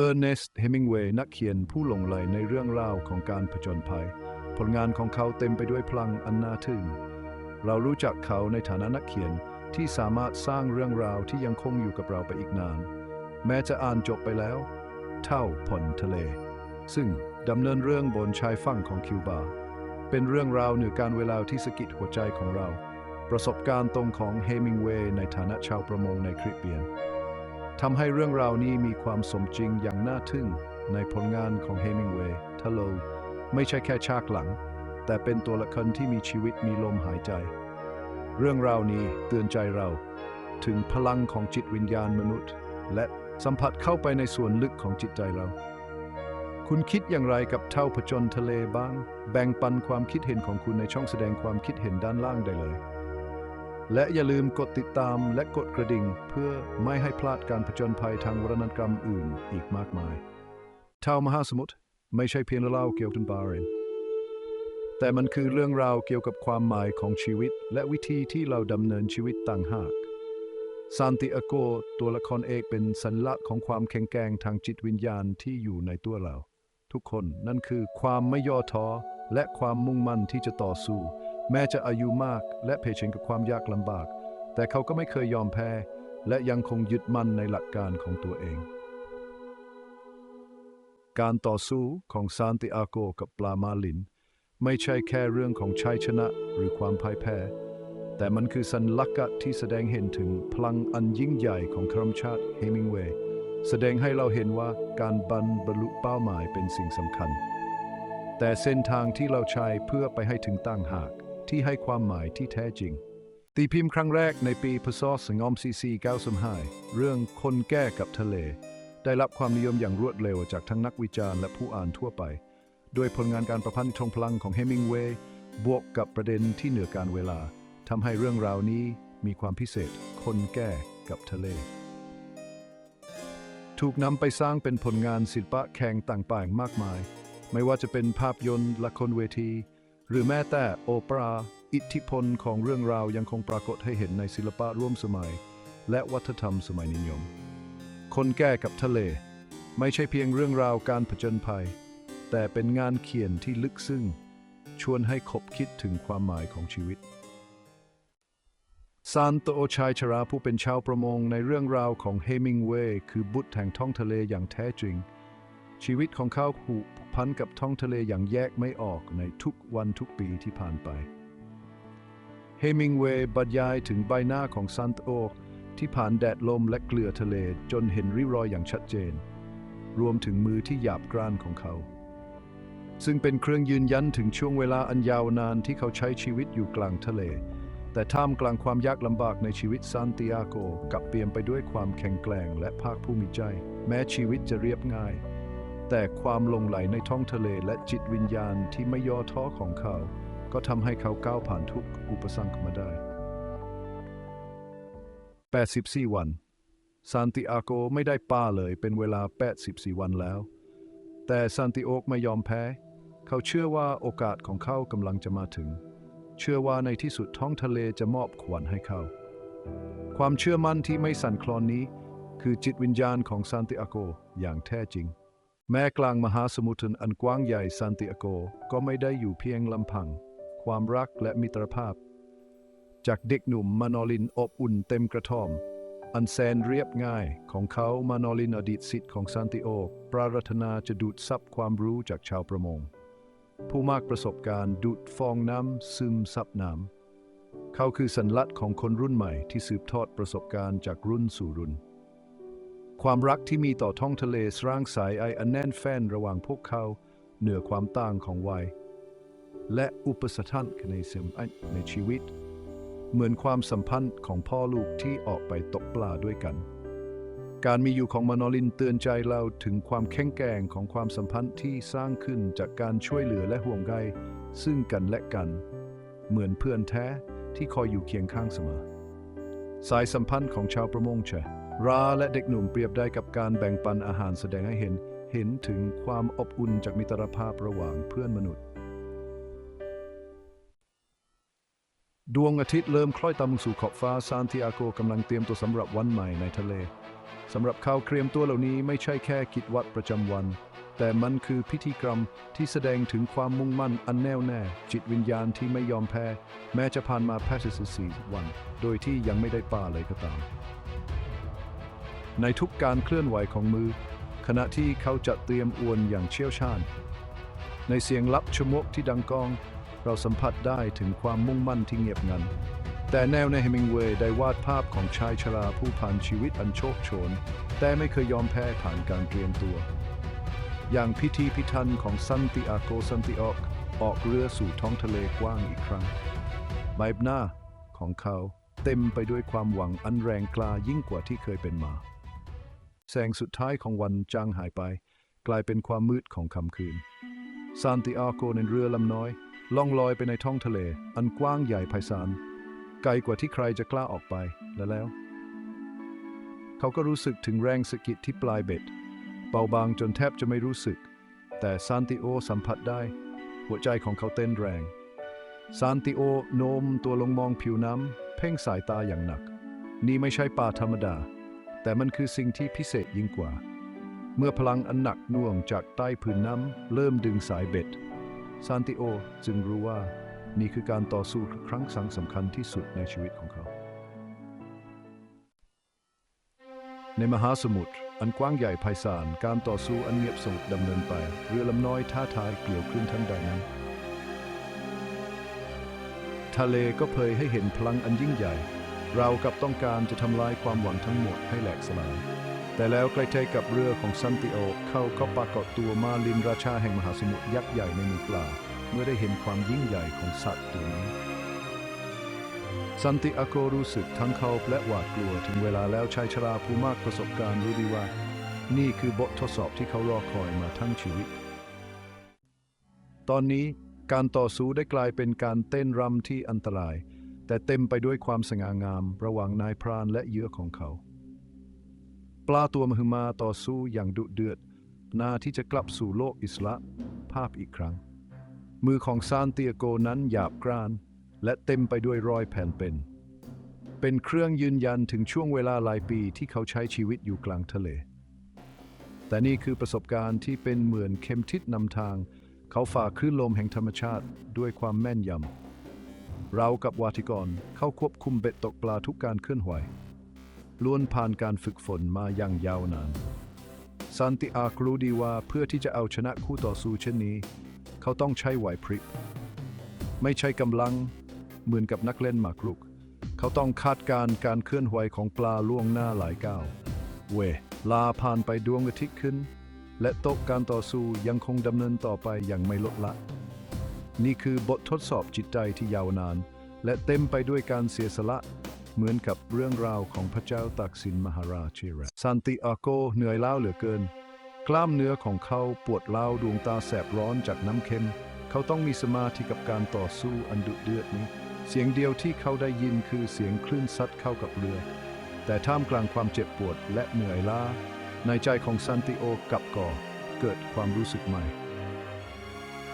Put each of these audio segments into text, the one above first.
เออร์เนสต์ เฮมิงเวย์นักเขียนผู้หลงไหลในเรื่องราวของการผจญภัย ผลงานของเขาเต็มไปด้วยพลังอันน่าทึ่ง เรารู้จักเขาในฐานะนักเขียนที่สามารถสร้างเรื่องราวที่ยังคงอยู่กับเราไปอีกนาน แม้จะอ่านจบไปแล้ว เท่าผลทะเล ซึ่งดำเนินเรื่องบนชายฝั่งของคิวบา เป็นเรื่องราวเหนือการเวลาที่สะกิดหัวใจของเรา ประสบการณ์ตรงของเฮมิงเวย์ในฐานะชาวประมงในคริบเบียน ทำให้เรื่องราวนี้มีความสมจริงอย่างน่าทึ่งในผลงานของเฮมิงเวย์ทะโลไม่ใช่แค่ฉากหลัง แต่เป็นตัวละครที่มีชีวิตมีลมหายใจ เรื่องราวนี้เตือนใจเรา ถึงพลังของจิตวิญญาณมนุษย์ และสัมผัสเข้าไปในส่วนลึกของจิตใจเรา คุณคิดอย่างไรกับเท่าผจญทะเลบ้าง แบ่งปันความคิดเห็นของคุณในช่องแสดงความคิดเห็นด้านล่างได้เลย และอย่าลืมกดติดตามและกดกระดิ่ง เพื่อไม่ให้พลาดการผจญภัยทางวรรณกรรมอื่นอีกมากมายเท่ามหาสมุทรไม่ใช่เพียงเล่าเกี่ยวกับบาเรนแต่มันคือเรื่องราวเกี่ยวกับความหมายของชีวิต และวิธีที่เราดำเนินชีวิตต่างหากซานติอาโกตัวละครเอกเป็นสัญลักษณ์ของความแข็งแกร่งทางจิตวิญญาณที่อยู่ในตัวเรา ทุกคนนั่นคือความไม่ย่อท้อและความมุ่งมั่นที่จะต่อสู้ แม้จะอายุมากและเผชิญกับความยากลำบาก แต่เขาก็ไม่เคยยอมแพ้ และยังคงยึดมั่นในหลักการของตัวเอง การต่อสู้ของซานติอาโกกับปลามาลิน ไม่ใช่แค่เรื่องของชัยชนะหรือความพ่ายแพ้ แต่มันคือสัญลักษณ์ที่แสดงเห็นถึงพลังอันยิ่งใหญ่ของครมชาติเฮมิงเวย์แสดงให้เราเห็นว่าการบรรบรรลุเป้าหมายเป็นสิ่งสำคัญ แต่เส้นทางที่เราใช้เพื่อไปให้ถึงตั้งหาก ที่ให้ความหมายที่แท้จริง ตีพิมพ์ครั้งแรกในปีพศ2495เรื่องคนแก้กับทะเล ได้รับความนิยมอย่างรวดเร็วจากทั้งนักวิจารณ์และผู้อ่านทั่วไปด้วยผลงานการประพันธ์ทรงพลังของเฮมิงเวย์บวกกับประเด็นที่เหนือการเวลาทำให้เรื่องราวนี้มีความพิเศษ คนแก้กับทะเล ถูกนำไปสร้างเป็นผลงานศิลปะแข่งต่างๆมากมาย ไม่ว่าจะเป็นภาพยนตร์ละครเวที หรือแม้แต่โอปราอิทธิพลของเรื่องราวยังคงปรากฏให้เห็นในศิลปะร่วมสมัย และวัฒนธรรมสมัยนิยม คนแก้กับทะเล ไม่ใช่เพียงเรื่องราวการผจญภัย แต่เป็นงานเขียนที่ลึกซึ้งชวนให้คบคิดถึงความหมายของชีวิตซานโตโอชายชราผู้เป็นชาวประมงในเรื่องราวของเฮมิงเวย์คือบุตรแห่งท้องทะเลอย่างแท้จริง ชีวิตของเขาผูก พันกับท้องทะเลอย่างแยกไม่ออกในทุกวันทุกปีที่ผ่านไป เฮมิงเวย์บรรยายถึงใบหน้าของซานโตโอที่ผ่านแดดลมและเกลือทะเลจนเห็นริ้วรอยอย่างชัดเจน รวมถึงมือที่หยาบกร้านของเขา ซึ่งเป็นเครื่องยืนยันถึงช่วงเวลาอันยาวนานที่เขาใช้ชีวิตอยู่กลางทะเล แต่ท่ามกลางความยากลำบากในชีวิตซานติอาโกกลับเปลี่ยนไปด้วยความแข็งแกร่งและภาคภูมิใจ แม้ชีวิตจะเรียบง่าย แต่ความลงไหลในท้องทะเลและจิตวิญญาณที่ไม่ย่อท้อของเขา ก็ทำให้เขาก้าวผ่านทุกอุปสรรคมาได้ 84 วัน ซานติอาโกไม่ได้ป้าเลยเป็นเวลา 84 วันแล้ว แต่ซานติโอกไม่ยอมแพ้ เขาเชื่อว่าโอกาสของเขากำลังจะมาถึง เชื่อว่าในที่สุดท้องทะเลจะมอบขวัญให้เขา ความเชื่อมั่นที่ไม่สั่นคลอนนี้ คือจิตวิญญาณของซานติอาโกอย่างแท้จริง แม้กลางมหาสมุทรอันกว้างใหญ่ซานติอาโกก็ไม่ได้อยู่เพียงลำพัง ความรักและมิตรภาพ จากเด็กหนุ่มมานอลินอบอุ่นเต็มกระท่อม อันแสนเรียบง่ายของเขามานอลินอดีตสิทธิ์ของซานติโอ ปรารถนาจะดูดซับความรู้จากชาวประมง ผู้มากประสบการณ์ดูดฟองน้ำซึมซับน้ำเขาคือสัญลักษณ์ของคนรุ่นใหม่ที่สืบทอดประสบการณ์จากรุ่นสู่รุ่น ความรักที่มีต่อท้องทะเลสร้างสายไออันแน่นแฟ้นระหว่างพวกเขาเหนือความต่างของวัย และอุปสรรคในเสมในชีวิต เหมือนความสัมพันธ์ของพ่อลูกที่ออกไปตกปลาด้วยกัน การมีอยู่ของมานอลินเตือนใจเราถึงความแข็งแกร่งของความสัมพันธ์ที่สร้างขึ้นจากการช่วยเหลือและห่วงใยซึ่งกันและกัน เหมือนเพื่อนแท้ที่คอยอยู่เคียงข้างเสมอ สายสัมพันธ์ของชาวประมงเช ราและเด็กหนุ่มเปรียบได้กับการแบ่งปันอาหารแสดงให้เห็น เห็นถึงความอบอุ่นจากมิตรภาพระหว่างเพื่อนมนุษย์ ดวงอาทิตย์เริ่มคล้อยตามสู่ขอบฟ้าซานติอาโกกำลังเตรียมตัวสำหรับวันใหม่ในทะเลสำหรับเขาเครียมตัวเหล่านี้ไม่ใช่แค่กิจวัตรประจำวัน แต่มันคือพิธีกรรมที่แสดงถึงความมุ่งมั่นอันแน่วแน่ จิตวิญญาณที่ไม่ยอมแพ้ แม้จะผ่านมา84วัน โดยที่ยังไม่ได้ป่าเลยก็ตาม ในทุกการเคลื่อนไหวของมือ ขณะที่เขาจัดเตรียมอวนอย่างเชี่ยวชาญ ในเสียงลับชมกที่ดังก้อง เราสัมผัสได้ถึงความมุ่งมั่นที่เงียบงัน แต่แนวในเฮมิงเวย์ได้วาดภาพของชายชราผู้ผ่านชีวิตอันโชคโชน แต่ไม่เคยยอมแพ้ผ่านการเตรียมตัว อย่างพิธีพิธันของซันติอาโกซันติออก ออกเรือสู่ท้องทะเลกว้างอีกครั้งใบหน้าของเขาเต็มไปด้วยความหวังอันแรงกล้ายิ่งกว่าที่เคยเป็นมา แสงสุดท้ายของวันจางหายไป กลายเป็นความมืดของค่ำคืน ซานติอาโกในเรือลำน้อย ล่องลอยไปในท้องทะเล อันกว้างใหญ่ไพศาล ไกลกว่าที่ใครจะกล้าออกไป และแล้ว เขาก็รู้สึกถึงแรงสะกิดที่ปลายเบ็ด เบาบางจนแทบจะไม่รู้สึก แต่ซานติโอสัมผัสได้ หัวใจของเขาเต้นแรง ซานติโอโน้มตัวลงมองผิวน้ำ เพ่งสายตาอย่างหนัก นี่ไม่ใช่ป่าธรรมดา แต่มันคือสิ่งที่พิเศษยิ่งกว่า เมื่อพลังอันหนักหน่วงจากใต้ผืนน้ำเริ่มดึงสายเบ็ด ซานติโอจึงรู้ว่านี่คือการต่อสู้ครั้งสังสำคัญที่สุดในชีวิตของเขา ในมหาสมุทรอันกว้างใหญ่ไพศาลการต่อสู้อันเงียบสงบดำเนินไป เรือลำน้อยท่าทายเกลียวขึ้นทันใดนั้น ทะเลก็เผยให้เห็นพลังอันยิ่งใหญ่ เรากับต้องการจะทำลายความหวังทั้งหมดให้แหลกสลาย แต่แล้วใกล้ๆกับเรือของซันติโอเขาก็ปรากฏตัวมาลินราชาแห่งมหาสมุทรยักษ์ใหญ่ในหมู่ปลา เมื่อได้เห็นความยิ่งใหญ่ของสัตว์ตัวนี้ซันติอาโกรู้สึกทั้งเขาและหวาดกลัวถึงเวลาแล้วชายชราผู้มากประสบการณ์รู้ดีว่า นี่คือบททดสอบที่เขารอคอยมาทั้งชีวิต ตอนนี้การต่อสู้ได้กลายเป็นการเต้นรำที่อันตราย แต่เต็มไปด้วยความสง่างามระหว่างนายพรานและเหยื่อของเขา ปลาตัวมหึมาต่อสู้อย่างดุเดือดหนาที่จะกลับสู่โลกอิสระภาพอีกครั้ง มือของซานเติอาโกนั้นหยาบกร้าน และเต็มไปด้วยรอยแผ่นเป็น เป็นเครื่องยืนยันถึงช่วงเวลาหลายปีที่เขาใช้ชีวิตอยู่กลางทะเล แต่นี่คือประสบการณ์ที่เป็นเหมือนเข็มทิศนำทาง เขาฝ่าคลื่นลมแห่งธรรมชาติด้วยความแม่นยำ เรากับวาติกรเข้าควบคุมเบ็ดตกปลาทุกการเคลื่อนไหวล้วนผ่านการฝึกฝนมาอย่างยาวนานซันติอาร์รู้ดีว่าเพื่อที่จะเอาชนะคู่ต่อสู้เช่นนี้ เขาต้องใช้ไหวพริบไม่ใช่กำลังเหมือนกับนักเล่นหมากรุก เขาต้องคาดการณ์การเคลื่อนไหวของปลาล่วงหน้าหลายก้าว เวลาผ่านไปดวงอาทิตย์ขึ้น และโต๊ะการต่อสู้ยังคงดำเนินต่อไปอย่างไม่ลดละ นี่คือบททดสอบจิตใจที่ยาวนาน และเต็มไปด้วยการเสียสละ เหมือนกับเรื่องราวของพระเจ้าตากสินมหาราชเชระซันติอาโกเหนื่อยล้าเหลือเกิน กล้ามเนื้อของเขาปวดร้าวดวงตาแสบร้อนจากน้ำเค็ม เขาต้องมีสมาธิกับการต่อสู้อันดุเดือดนี้ เสียงเดียวที่เขาได้ยินคือเสียงคลื่นซัดเข้ากับเรือ แต่ท่ามกลางความเจ็บปวดและเหนื่อยล้าในใจของซันติโอกลับก่อเกิดความรู้สึกใหม่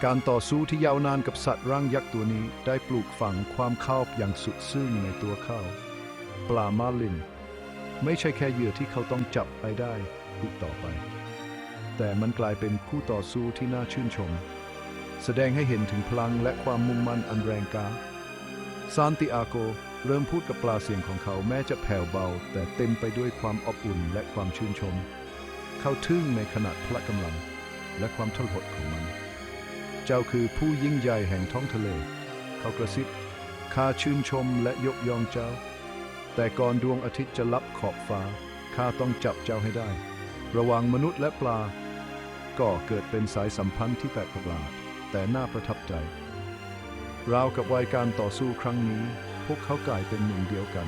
การต่อสู้ที่ยาวนานกับสัตว์ร่างยักษ์ตัวนี้ได้ปลูกฝังความเข้าอย่างสุดซึ้งในตัวเขาปลามาลิน ไม่ใช่แค่เหยื่อที่เขาต้องจับไปได้อีกต่อไป แต่มันกลายเป็นคู่ต่อสู้ที่น่าชื่นชม แสดงให้เห็นถึงพลังและความมุ่งมั่นอันแรงกล้าซานติอาโกเริ่มพูดกับปลาเสียงของเขาแม้จะแผ่วเบา แต่เต็มไปด้วยความอบอุ่นและความชื่นชม เขาทึ่งในขนาดพละกำลังและความทรหดของมัน เจ้าคือผู้ยิ่งใหญ่แห่งท้องทะเล เขากระซิบข้าชื่นชมและยกย่องเจ้า แต่ก่อนดวงอาทิตย์จะลับขอบฟ้าข้าต้องจับเจ้าให้ได้ ระหว่างมนุษย์และปลา ก็เกิดเป็นสายสัมพันธ์ที่แปลกประหลาด แต่น่าประทับใจ ราวกับวัยการต่อสู้ครั้งนี้ พวกเขากลายเป็นหนึ่งเดียวกัน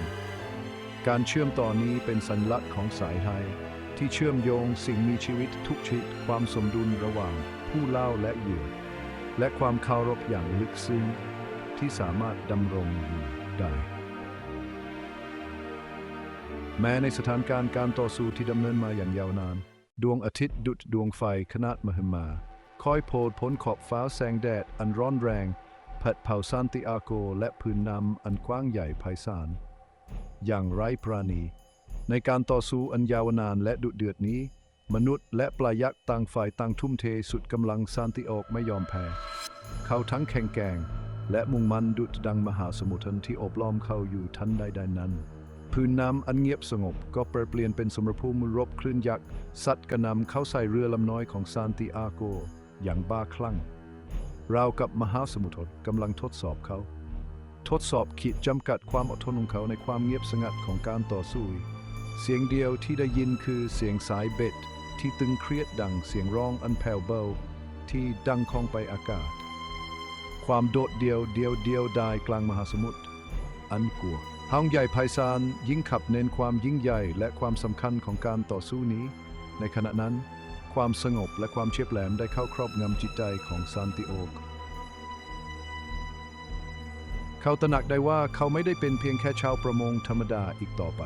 การเชื่อมต่อนี้เป็นสัญลักษณ์ของสายไทย ที่เชื่อมโยงสิ่งมีชีวิตทุกชนิดความสมดุลระหว่างผู้เล่าและเหยื่อ และความเคารพอย่างลึกซึ้งที่สามารถดำรงอยู่ได้ แม้ในสถานการณ์การต่อสู้ที่ดำเนินมาอย่างยาวนาน ดวงอาทิตย์ดุจดวงไฟขนาดมหึมา คอยโผล่พ้นขอบฟ้าแสงแดดอันร้อนแรงผัดเผาซานติอาโกและพื้นน้ำอันกว้างใหญ่ไพศาลอย่างไร้ปราณี ในการต่อสู้อันยาวนานและดุเดือดนี้ มนุษย์และปลายักษ์ต่างฝ่ายต่างทุ่มเทสุดกำลังซานติโอกไม่ยอมแพ้ เขาทั้งแข่งแกร่งและมุ่งมั่นดุดดังมหาสมุทรที่โอบล้อมเขาอยู่ทันใดๆนั้น พื้นน้ำอันเงียบสงบก็แปรเปลี่ยนเป็นสมรภูมิรบคลื่นยักษ์ซัดกระนำเข้าใส่เรือลำน้อยของซานติอาโก อย่างบ้าคลั่งราวกับมหาสมุทรกำลังทดสอบเขา ทดสอบขีดจำกัดความอดทนของเขาในความเงียบสงัดของการต่อสู้ เสียงเดียวที่ได้ยินคือเสียงสายเบ็ด ที่ตึงเครียดดังเสียงร้องอันแผ่วเบาที่ดังคองไปอากาศ ความโดดเดียวเดียวเดียวดายกลางมหาสมุทรอันกลัวห้องใหญ่ไพศาลยิ่งขับเน้นความยิ่งใหญ่และความสำคัญของการต่อสู้นี้ ในขณะนั้น ความสงบและความเฉียบแหลมได้เข้าครอบงำจิตใจของซานติโอกเขาตระหนักได้ว่าเขาไม่ได้เป็นเพียงแค่ชาวประมงธรรมดาอีกต่อไป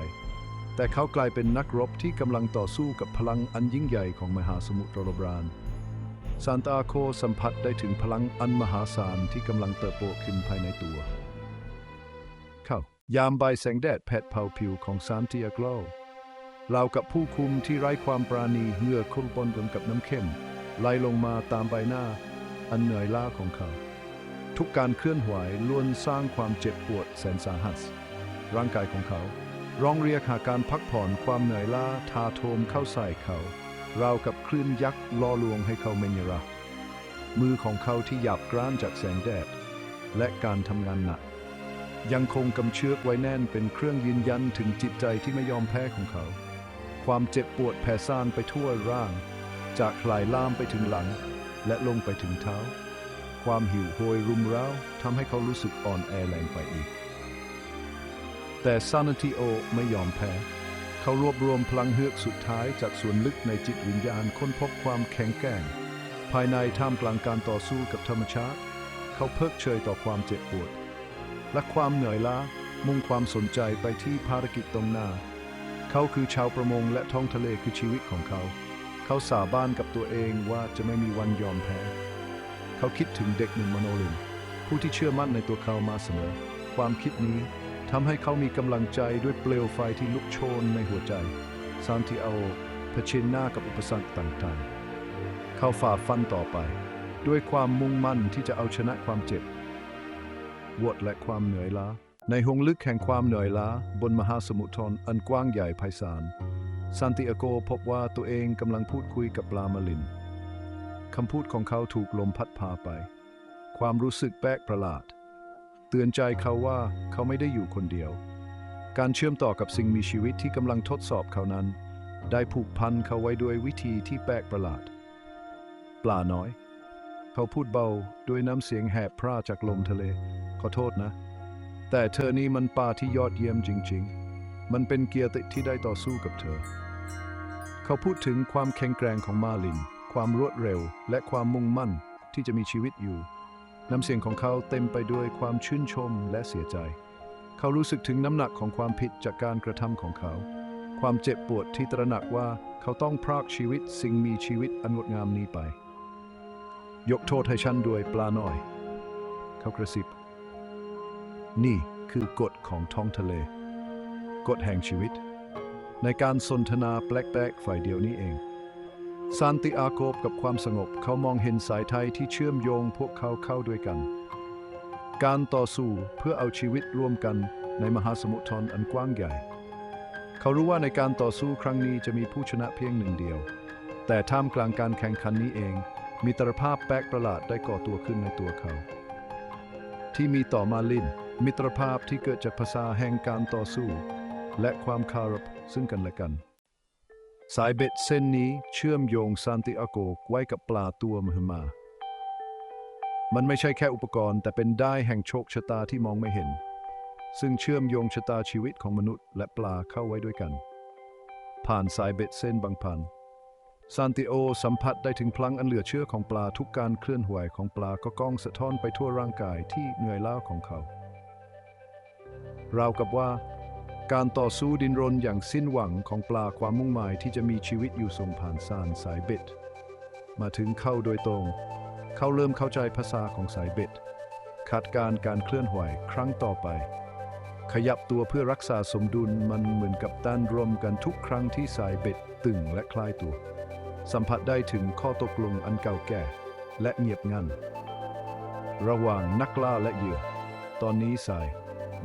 แต่เขากลายเป็นนักรบที่กำลังต่อสู้กับพลังอันยิ่งใหญ่ของมหาสมุทรโรบรานซานตาโคสัมผัสได้ถึงพลังอันมหาศาลที่กำลังเติบโตขึ้นภายในตัว เขายามบ่ายแสงแดดแผดเผาผิวของซานติอาโกเรากับผู้คุมที่ไร้ความปราณีเหงื่อคลุปนกันกับน้ำเข้มไหลลงมาตามใบหน้า อันเหนื่อยล้าของเขา ทุกการเคลื่อนไหวล้วนสร้างความเจ็บปวดแสนสาหัส ร่างกายของเขา ร้องเรียกหาการพักผ่อนความเหนื่อยล้าทาโทมเข้าใส่เขา ราวกับคลื่นยักษ์ล่อลวงให้เขาเมนยระมือของเขาที่หยาบกร้านจากแสงแดด และการทำงานหนัก ยังคงกำเชือกไว้แน่นเป็นเครื่องยืนยันถึงจิตใจที่ไม่ยอมแพ้ของเขา ความเจ็บปวดแผ่ซ่านไปทั่วร่าง จากไหลายล่ามไปถึงหลัง และลงไปถึงเท้า ความหิวโหยรุมเร้าทำให้เขารู้สึกอ่อนแอแรงไปอีก แต่ซานาติโอไม่ยอมแพ้ เขารวบรวมพลังเฮือกสุดท้ายจากส่วนลึกในจิตวิญญาณค้นพบความแข็งแกร่ง ภายในท่ามกลางการต่อสู้กับธรรมชาติ เขาเพิกเฉยต่อความเจ็บปวด และความเหนื่อยล้ามุ่งความสนใจไปที่ภารกิจตรงหน้า เขาคือชาวประมงและท้องทะเลคือชีวิตของเขา เขาสาบานกับตัวเองว่าจะไม่มีวันยอมแพ้ เขาคิดถึงเด็กหนุ่มมโนลินผู้ที่เชื่อมั่นในตัวเขามาเสมอ ความคิดนี้ ทำให้เขามีกำลังใจด้วยเปลวไฟที่ลุกโชนในหัวใจซานติอาโอเผชิญหน้ากับอุปสรรคต่างๆ เขาฝ่าฟันต่อไป ด้วยความมุ่งมั่นที่จะเอาชนะความเจ็บวดและความเหนื่อยล้า ในหงลึกแห่งความเหนื่อยล้า บนมหาสมุทรอันกว้างใหญ่ไพศาลซานติอาโกพบว่าตัวเองกำลังพูดคุยกับปลามาลินคำพูดของเขาถูกลมพัดพาไป ความรู้สึกแปลกประหลาด เตือนใจเขาว่าเขาไม่ได้อยู่คนเดียว การเชื่อมต่อกับสิ่งมีชีวิตที่กำลังทดสอบเขานั้น ได้ผูกพันเขาไว้ด้วยวิธีที่แปลกประหลาด ปลาน้อย เขาพูดเบาด้วยน้ำเสียงแหบพร่าจากลมทะเล ขอโทษนะ แต่เธอนี่มันปลาที่ยอดเยี่ยมจริง ๆ มันเป็นเกียรติที่ได้ต่อสู้กับเธอ เขาพูดถึงความแข็งแกร่งของมาลิน ความรวดเร็วและความมุ่งมั่นที่จะมีชีวิตอยู่ น้ำเสียงของเขาเต็มไปด้วยความชื่นชมและเสียใจ เขารู้สึกถึงน้ำหนักของความผิดจากการกระทำของเขา ความเจ็บปวดที่ตระหนักว่าเขาต้องพรากชีวิตสิ่งมีชีวิตอันงดงามนี้ไป ยกโทษให้ฉันด้วยปลาหน้อย เขากระซิบ นี่คือกฎของท้องทะเล กฎแห่งชีวิต ในการสนทนาแปลกๆฝ่ายเดียวนี้เอง ซานติอาโกบกับความสงบเขามองเห็นสายไทยที่เชื่อมโยงพวกเขาเข้าด้วยกัน การต่อสู้เพื่อเอาชีวิตร่วมกันในมหาสมุทรอันกว้างใหญ่ เขารู้ว่าในการต่อสู้ครั้งนี้จะมีผู้ชนะเพียงหนึ่งเดียว แต่ท่ามกลางการแข่งขันนี้เอง มีตรภาพแปลกประหลาดได้ก่อตัวขึ้นในตัวเขา ที่มีต่อมาลินมิตรภาพที่เกิดจากภาษาแห่งการต่อสู้ และความคารพซึ่งกันและกัน สายเบ็ดเส้นนี้เชื่อมโยงซานติอาโกไว้กับปลาตัวมหึมา มันไม่ใช่แค่อุปกรณ์ แต่เป็นได้แห่งโชคชะตาที่มองไม่เห็น ซึ่งเชื่อมโยงชะตาชีวิตของมนุษย์และปลาเข้าไว้ด้วยกัน ผ่านสายเบ็ดเส้นบางพันซานติโอสัมผัสได้ถึงพลังอันเหลือเชื่อของปลาทุกการเคลื่อนไหวของปลาก็ก้องสะท้อนไปทั่วร่างกายที่เหนื่อยล้าของเขา ราวกับว่า การต่อสู้ดินรนอย่างสิ้นหวังของปลาความมุ่งหมายที่จะมีชีวิตอยู่ส่งผ่านสานสายเบ็ด มาถึงเข้าโดยตรง เขาเริ่มเข้าใจภาษาของสายเบ็ดคาดการการเคลื่อนไหวครั้งต่อไป ขยับตัวเพื่อรักษาสมดุลมันเหมือนกับต้านรมกันทุกครั้งที่สายเบ็ดตึงและคลายตัว สัมผัสได้ถึงข้อตกลงอันเก่าแก่และเงียบงัน ระหว่างนักล่าและเหยื่อ ตอนนี้สาย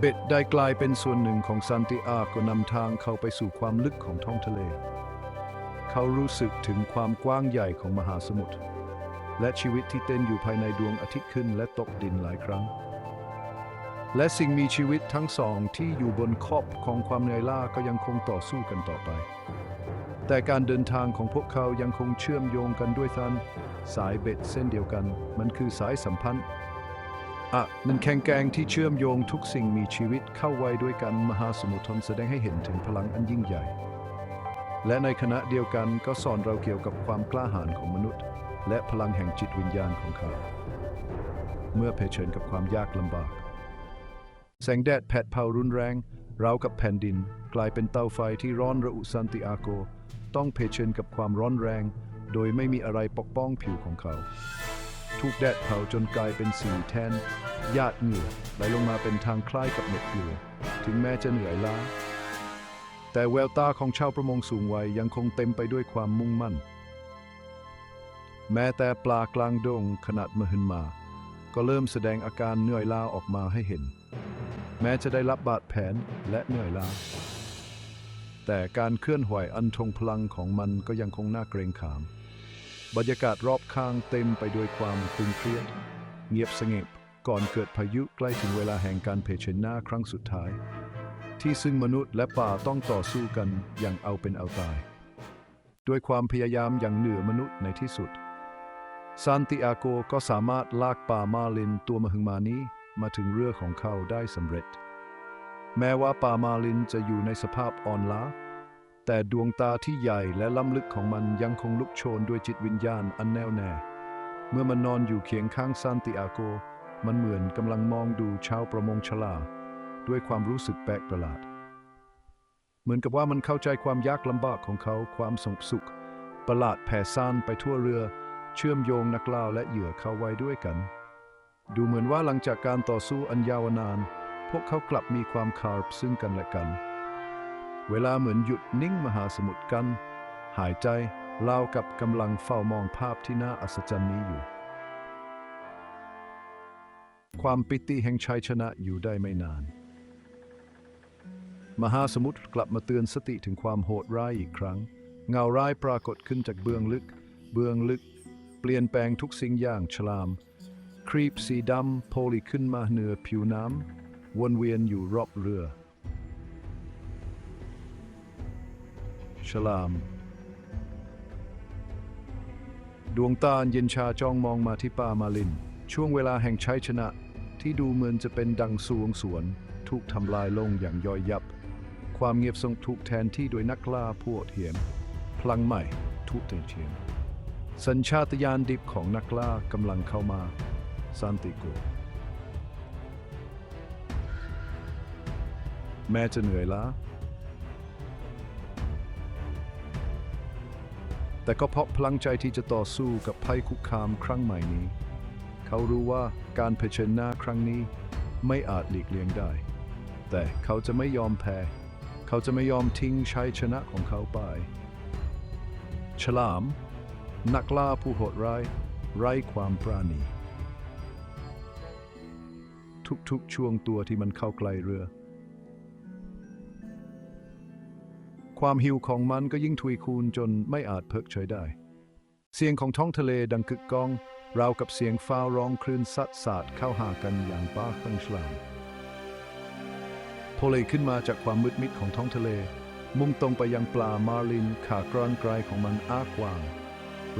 เบ็ดได้กลายเป็นส่วนหนึ่งของซันติอาโกนำทางเข้าไปสู่ความลึกของท้องทะเล เขารู้สึกถึงความกว้างใหญ่ของมหาสมุทรและชีวิตที่เต้นอยู่ภายในดวงอาทิตย์ขึ้นและตกดินหลายครั้ง และสิ่งมีชีวิตทั้งสองที่อยู่บนขอบของความเหนื่อยล้าก็ยังคงต่อสู้กันต่อไป แต่การเดินทางของพวกเขายังคงเชื่อมโยงกันด้วยทันสายเบ็ดเส้นเดียวกัน มันคือสายสัมพันธ์ อะมันแข็งแกร่งที่เชื่อมโยงทุกสิ่งมีชีวิตเข้าไว้ด้วยกันมหาสมุทรทนแสดงให้เห็นถึงพลังอันยิ่งใหญ่ และในขณะเดียวกันก็สอนเราเกี่ยวกับความกล้าหาญของมนุษย์ และพลังแห่งจิตวิญญาณของเขา เมื่อเผชิญกับความยากลำบาก แสงแดดแผดเผารุนแรงเรากับแผ่นดิน กลายเป็นเตาไฟที่ร้อนระอุซันติอาโก ต้องเผชิญกับความร้อนแรง โดยไม่มีอะไรปกป้องผิวของเขา ถูกแดดเผาจนกลายเป็นสีแทนหยาดเหงื่อไหลลงมาเป็นทางคล้ายกับเม็ดเกลือถึงแม้จะเหนื่อยล้า แต่แววตาของชาวประมงสูงวัยยังคงเต็มไปด้วยความมุ่งมั่น แม้แต่ปลากลางดงขนาดมหึนมา ก็เริ่มแสดงอาการเหนื่อยล้าออกมาให้เห็น แม้จะได้รับบาดแผลและเหนื่อยล้า แต่การเคลื่อนไหวอันทรงพลังของมันก็ยังคงน่าเกรงขาม บรรยากาศรอบข้างเต็มไปด้วยความตึงเครียด เงียบสงบก่อนเกิดพายุใกล้ถึงเวลาแห่งการเผชิญหน้าครั้งสุดท้าย ที่ซึ่งมนุษย์และป่าต้องต่อสู้กันอย่างเอาเป็นเอาตาย ด้วยความพยายามอย่างเหนือมนุษย์ในที่สุดซานติอาโกก็สามารถลากป่ามาลินตัวมหึมานี้มาถึงเรือของเขาได้สำเร็จ แม้ว่าป่ามาลินจะอยู่ในสภาพอ่อนล้า แต่ดวงตาที่ใหญ่และล้ำลึกของมันยังคงลุกโชนด้วยจิตวิญญาณอันแน่วแน่ เมื่อมันนอนอยู่เคียงข้างซานติอาโก มันเหมือนกำลังมองดูชาวประมงชลา ด้วยความรู้สึกแปลกประหลาด เหมือนกับว่ามันเข้าใจความยากลำบากของเขาความสงสุข ประหลาดแผ่ซ่านไปทั่วเรือ เชื่อมโยงนักล่าและเหยื่อเข้าไว้ด้วยกัน ดูเหมือนว่าหลังจากการต่อสู้อันยาวนาน พวกเขากลับมีความคาร์บซึ่งกันและกัน เวลาเหมือนหยุดนิ่งมหาสมุทรกัน หายใจเล่าวกับกำลังเฝ้ามองภาพที่น่าอัศจรรย์นี้อยู่ ความปิติแห่งชัยชนะอยู่ได้ไม่นาน มหาสมุทรกลับมาเตือนสติถึงความโหดร้ายอีกครั้ง เงาร้ายปรากฏขึ้นจากเบื้องลึก เบื้องลึก เปลี่ยนแปลงทุกสิ่งอย่างฉลาม ครีปสีดำโผล่ขึ้นมาเหนือผิวน้ำวนเวียนอยู่รอบเรือ ฉลาม ดวงตาเย็นชาจ้องมองมาที่ป่ามาลิน ช่วงเวลาแห่งชัยชนะ ที่ดูเหมือนจะเป็นดังสวงสวน ถูกทำลายลงอย่างย่อยยับ ความเงียบสงบถูกแทนที่โดยนักล่าผู้โหดเหี้ยม พลังใหม่ทุกเตเทียมสัญชาตญาณดิบของนักล่ากำลังเข้ามาซานติโกแม้จะเหนื่อยล้า แต่ก็เพราะพลังใจที่จะต่อสู้กับภัยคุกคามครั้งใหม่นี้ เขารู้ว่าการเผชิญหน้าครั้งนี้ไม่อาจหลีกเลี่ยงได้ แต่เขาจะไม่ยอมแพ้ เขาจะไม่ยอมทิ้งชัยชนะของเขาไป ฉลาม นักล่าผู้โหดร้าย ไร้ความปราณี ทุกๆช่วงตัวที่มันเข้าใกล้เรือ ความหิวของมันก็ยิ่งทวีคูณจนไม่อาจเพิกเฉยได้ เสียงของท้องทะเลดังกึกก้อง ราวกับเสียงฟ้าร้องคลื่นซัดสาดเข้าหากันอย่างบ้าคลั่งฉลามโผล่ขึ้นมาจากความมืดมิดของท้องทะเล มุ่งตรงไปยังปลามาร์ลินขากรานไกลของมันอ้ากว้าง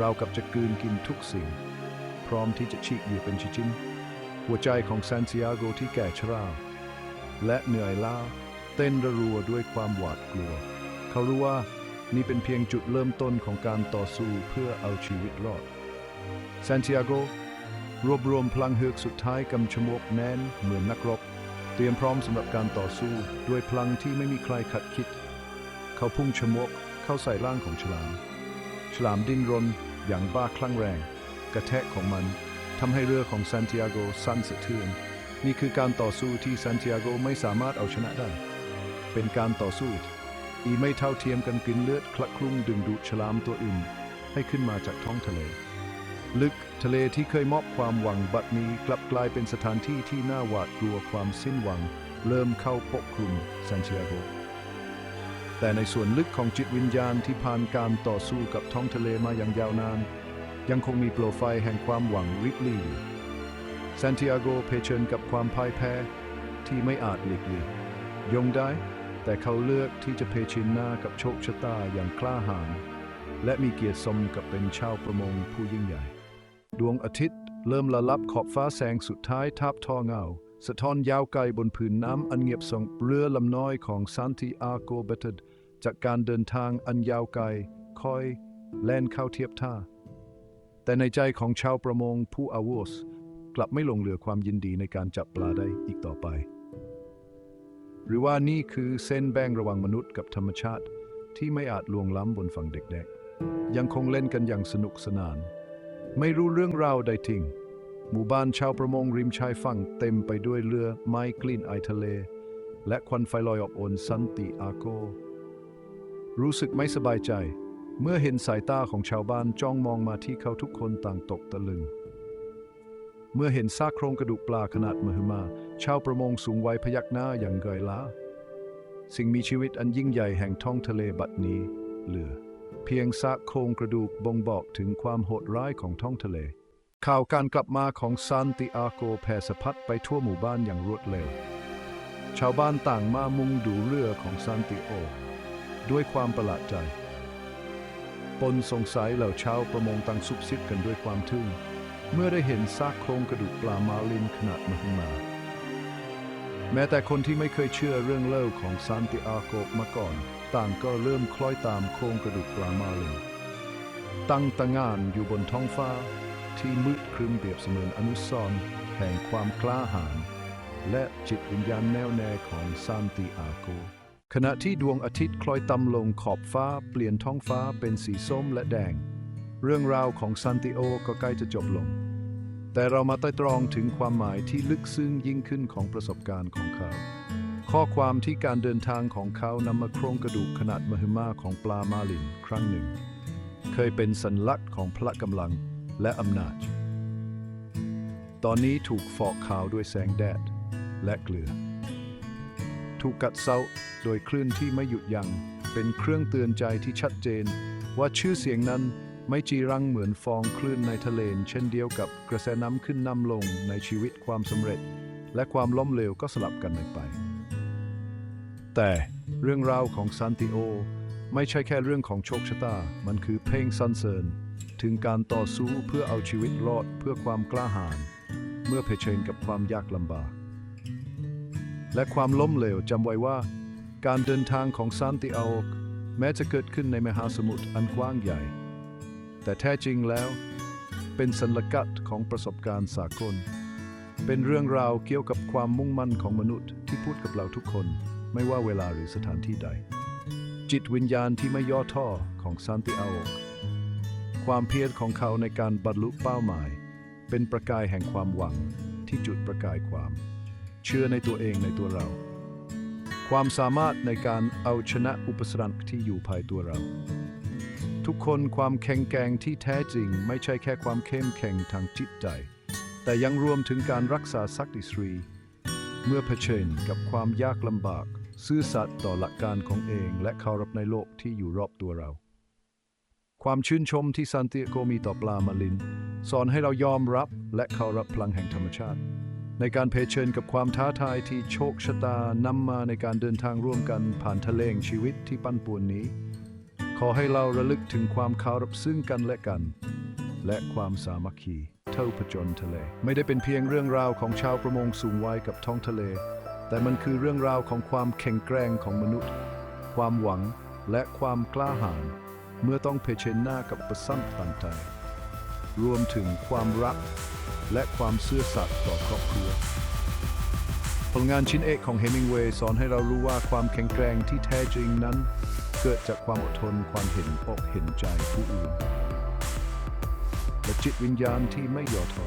ราวกับจะกลืนกินทุกสิ่ง พร้อมที่จะฉีกอยู่เป็นชิ้นๆหัวใจของซานติอาโกที่แก่ชราและเหนื่อยล้าเต้นระรัวด้วยความหวาดกลัว เขารู้ว่านี่เป็นเพียงจุดเริ่มต้นของการต่อสู้เพื่อเอาชีวิตรอดซานติอาโกรวบรวมพลังเฮือกสุดท้ายกำชมวกแน่นเหมือนนักรบ เตรียมพร้อมสำหรับการต่อสู้ด้วยพลังที่ไม่มีใครขัดคิด เขาพุ่งชมวกเข้าใส่ร่างของฉลาม ฉลามดิ้นรนอย่างบ้าคลั่งแรง กระแทกของมันทำให้เรือของซานติอาโกสั่นสะเทือนนี่คือการต่อสู้ที่ซานติอาโกไม่สามารถเอาชนะได้ เป็นการต่อสู้ อีไม่เท่าเทียมกันกินเลือดคละคลุ้งดึงดูดฉลามตัวอื่น ให้ขึ้นมาจากท้องทะเล ลึกทะเลที่เคยมอบความหวังบัดนี้กลับกลายเป็นสถานที่ที่น่าหวาดกลัวความสิ้นหวัง เริ่มเข้าปกคลุมซานติอาโกแต่ในส่วนลึกของจิตวิญญาณที่ผ่านการต่อสู้กับท้องทะเลมาอย่างยาวนาน ยังคงมีโปรไฟล์แห่งความหวังริบลี่อยู่ซานติอาโกเผชิญกับความพ่ายแพ้ที่ไม่อาจหลีกเลี่ยงยงได้ แต่เขาเลือกที่จะเผชิญหน้ากับโชคชะตาอย่างกล้าหาญและมีเกียรติสมกับเป็นชาวประมงผู้ยิ่งใหญ่ ดวงอาทิตย์เริ่มละลับขอบฟ้าแสงสุดท้ายทับทอเงา สะท้อนยาวไกลบนผืนน้ำอันเงียบสงบเรือลำน้อยของซานติอาโกเบตดจากการเดินทางอันยาวไกลคอยแล่นเข้าเทียบท่า แต่ในใจของชาวประมงผู้อาวุโสกลับไม่ลงเหลือความยินดีในการจับปลาได้อีกต่อไป หรือว่านี่คือเส้นแบ่งระหว่างมนุษย์กับธรรมชาติ ที่ไม่อาจล่วงล้ำบนฝั่งเด็กๆ ยังคงเล่นกันอย่างสนุกสนาน ไม่รู้เรื่องราวใดทิ้งหมู่บ้านชาวประมงริมชายฝั่งเต็มไปด้วยเรือไม้กลิ่นไอทะเล และควันไฟลอยอบอวนสันติอาโก รู้สึกไม่สบายใจ เมื่อเห็นสายตาของชาวบ้านจ้องมองมาที่เขาทุกคนต่างตกตะลึง เมื่อเห็นซากโครงกระดูกปลาขนาดมหึมา ชาวประมงสูงวัยพยักหน้าอย่างเกยล้า สิ่งมีชีวิตอันยิ่งใหญ่แห่งท้องทะเลบัดนี้ เหลือ เพียงซากโครงกระดูกบ่งบอกถึงความโหดร้ายของท้องทะเล ข่าวการกลับมาของซานติอาโกแผ่สะพัดไปทั่วหมู่บ้านอย่างรวดเร็ว ชาวบ้านต่างมามุงดูเรือของซานติโอ ด้วยความประหลาดใจ ปนสงสัยเหล่าชาวประมงต่างซุบซิบกันด้วยความทึ่ง เมื่อได้เห็นซากโครงกระดูกปลามาลินขนาดมหึมา แม้แต่คนที่ไม่เคยเชื่อเรื่องเล่าของซานติอาโกมาก่อน ต่างก็เริ่มคล้อยตามโครงกระดูกปลามาลินตั้งตะงานอยู่บนท้องฟ้า ที่มืดครึมเปียบเสมือนอนุสรณ์แห่งความกล้าหาญและจิตวิญญาณแน่วแน่ของซานติอาโก ขณะที่ดวงอาทิตย์คล้อยต่ำลงขอบฟ้าเปลี่ยนท้องฟ้าเป็นสีส้มและแดง เรื่องราวของซานติโอก็ใกล้จะจบลง แต่เรามาไต่ตรองถึงความหมายที่ลึกซึ้งยิ่งขึ้นของประสบการณ์ของเขา ข้อความที่การเดินทางของเขานำมาโครงกระดูกขนาดมหึมาของปลามาลินครั้งหนึ่ง เคยเป็นสัญลักษณ์ของพละกำลังและอำนาจ ตอนนี้ถูกฟอกขาวด้วยแสงแดดและเกลือ ถูกกัดเซาโดยคลื่นที่ไม่หยุดยัง้งเป็นเครื่องเตือนใจที่ชัดเจนว่าชื่อเสียงนั้น ไม่จีรังเหมือนฟองคลื่นในทะเลเช่นเดียวกับกระแสน้ำขึ้นน้ำลงในชีวิตความสำเร็จ และความล้มเหลวก็สลับกันไป แต่เรื่องราวของซานติโอ ไม่ใช่แค่เรื่องของโชคชะตา มันคือเพลงสรรเสริญ ถึงการต่อสู้เพื่อเอาชีวิตรอดเพื่อความกล้าหาญเมื่อเผชิญกับความยากลำบาก และความล้มเหลวจำไว้ว่า การเดินทางของซานติโอแม้จะเกิดขึ้นในมหาสมุทรอันกว้างใหญ่ แต่แท้จริงแล้ว เป็นสัญลักษณ์ของประสบการณ์สากล เป็นเรื่องราวเกี่ยวกับความมุ่งมั่นของมนุษย์ที่พูดกับเราทุกคนไม่ว่าเวลาหรือสถานที่ใด จิตวิญญาณที่ไม่ย่อท้อของซานติอาโอความเพียรของเขาในการบรรลุเป้าหมาย เป็นประกายแห่งความหวังที่จุดประกายความ เชื่อในตัวเองในตัวเรา ความสามารถในการเอาชนะอุปสรรคที่อยู่ภายตัวเรา ทุกคนความแข็งแกร่งที่แท้จริง ไม่ใช่แค่ความเข้มแข็งทางจิตใจ แต่ยังรวมถึงการรักษาศักดิศรี เมื่อเผชิญกับความยากลำบาก ซื่อสัตย์ต่อหลักการของเองและเคารพในโลกที่อยู่รอบตัวเรา ความชื่นชมที่ซานติโกมีต่อปลามาลิน สอนให้เรายอมรับและเคารพพลังแห่งธรรมชาติ ในการเผชิญกับความท้าทายที่โชคชะตานำมาในการเดินทางร่วมกันผ่านทะเลงชีวิตที่ปั้นป่วนนี้ ขอให้เราระลึกถึงความเคารพซึ่งกันและกัน และความสามัคคีเท่าผจญทะเล ไม่ได้เป็นเพียงเรื่องราวของชาวประมงสูงวัยกับท้องทะเล แต่มันคือเรื่องราวของความแข็งแกร่งของมนุษย์ ความหวังและความกล้าหาญเมื่อต้องเผชิญหน้ากับประสัมต่างๆรวมถึงความรัก และความเสื่อสัตย์ต่อครอบครัวผลงานชิ้นเอกของเฮมิงเวย์สอนให้เรารู้ว่าความแข็งแกร่งที่แท้จริงนั้น เกิดจากความอดทนความเห็นอกเห็นใจผู้อื่น และจิตวิญญาณที่ไม่ย่อท้อ